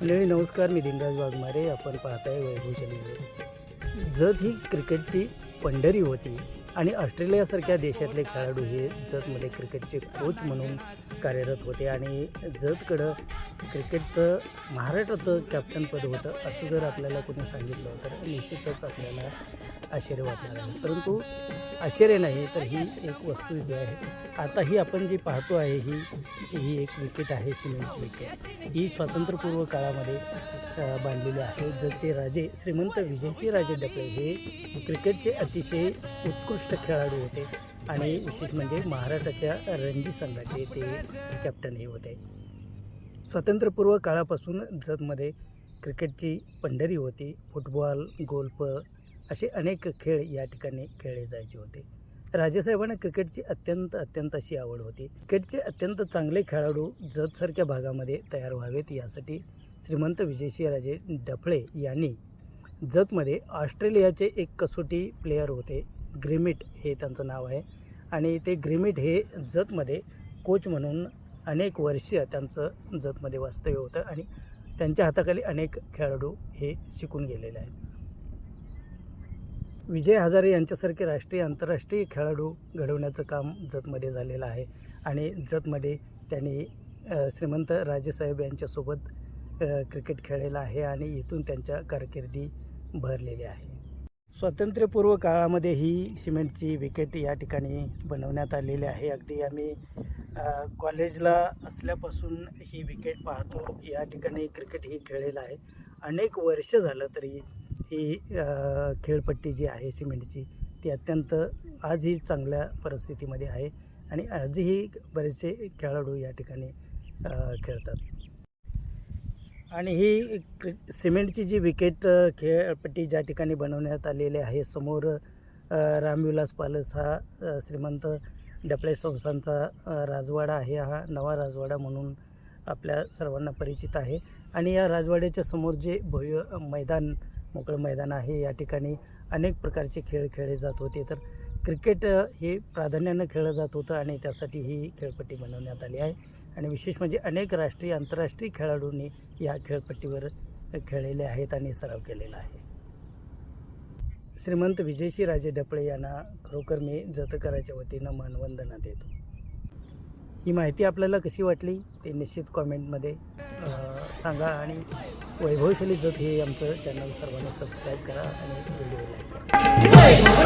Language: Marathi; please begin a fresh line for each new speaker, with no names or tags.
मंडळी नमस्कार मी दिनराज वाघमारे. आपण पाहताय वैभवशाली जत ही क्रिकेटची पंढरी होती. आणि ऑस्ट्रेलियासारख्या देशातले खेळाडू हे जतमध्ये क्रिकेटचे कोच म्हणून कार्यरत होते आणि जतकडं क्रिकेटचं महाराष्ट्राचं कॅप्टनपद होतं असं जर आपल्याला कोणी सांगितलं तर निश्चितच आपल्याला आश्चर्य वाटणार आहे. परंतु आश्चर्य नाही तर ही एक वस्तू जी आहे आता ही आपण जी पाहतो आहे ही ही एक विकेट आहे सिमेंट विकेट ही स्वातंत्र्यपूर्व काळामध्ये बांधलेली आहे. जचे राजे श्रीमंत विजयसिंह राजे डपळे हे क्रिकेटचे अतिशय उत्कृष्ट खेळाडू होते आणि विशेष म्हणजे महाराष्ट्राच्या रणजी संघाचे ते कॅप्टनही होते. स्वातंत्र्यपूर्व काळापासून जतमध्ये क्रिकेटची पंढरी होती फुटबॉल गोल्फ असे अनेक खेळ या ठिकाणी खेळले जायचे होते. राजेसाहेबांना क्रिकेटची अत्यंत अत्यंत अशी आवड होती. क्रिकेटचे अत्यंत चांगले खेळाडू जतसारख्या भागामध्ये तयार व्हावेत यासाठी श्रीमंत विजयसिंहराजे डफळे यांनी जतमध्ये ऑस्ट्रेलियाचे एक कसोटी प्लेयर होते. ग्रिमिट हे त्यांचं नाव आहे. आणि ते ग्रिमिट हे जतमध्ये कोच म्हणून अनेक वर्ष त्यांचं जतमध्ये वास्तव्य होतं आणि त्यांच्या हाताखाली अनेक खेळाडू हे शिकून गेलेले आहेत. विजय हजारे यांच्यासारखे राष्ट्रीय आंतरराष्ट्रीय खेळाडू घडवण्याचं काम जतमध्ये झालेलं आहे. आणि जतमध्ये त्यांनी श्रीमंत राजेसाहेब यांच्यासोबत क्रिकेट खेळलेला आहे आणि इथून त्यांच्या कारकिर्दी भरलेली आहे. स्वातंत्र्यपूर्व काळामध्ये ही सिमेंटची विकेट या ठिकाणी बनवण्यात आलेली आहे. अगदी आम्ही कॉलेजला असल्यापासून ही विकेट पाहतो. या ठिकाणी क्रिकेट ही खेळलेलं आहे. अनेक वर्ष झालं तरी ही खेळपट्टी जी आहे सिमेंटची ती अत्यंत आजही चांगल्या परिस्थितीमध्ये आहे आणि आजही बरेचसे खेळाडू या ठिकाणी खेळतात. आणि ही सिमेंटची जी विकेट खेळपट्टी ज्या ठिकाणी बनवण्यात आलेली आहे समोर रामविलास पालस हा श्रीमंत डपळे संस्थांचा राजवाडा आहे. हा नवा राजवाडा म्हणून आपल्या सर्वांना परिचित आहे. आणि या राजवाड्याच्या समोर जे भव्य मैदान मोकळं मैदान आहे या ठिकाणी अनेक प्रकारचे खेळ खेळले जात होते. तर क्रिकेट हे प्राधान्यानं खेळलं जात होतं आणि त्यासाठी ही खेळपट्टी बनवण्यात आली आहे. आणि विशेष म्हणजे अनेक राष्ट्रीय आंतरराष्ट्रीय खेळाडूंनी या खेळपट्टीवर खेळलेले आहेत आणि सराव केलेला आहे. श्रीमंत विजयशी राजे ढपळे यांना खरोखर मी जतकराच्या वतीनं मानवंदना देतो. ही माहिती आपल्याला कशी वाटली ते निश्चित कॉमेंटमध्ये सांगा आणि वैभवशाली जत हे आमचं चॅनल सर्वांनी सबस्क्राईब करा आणि व्हिडिओ लाईक करा.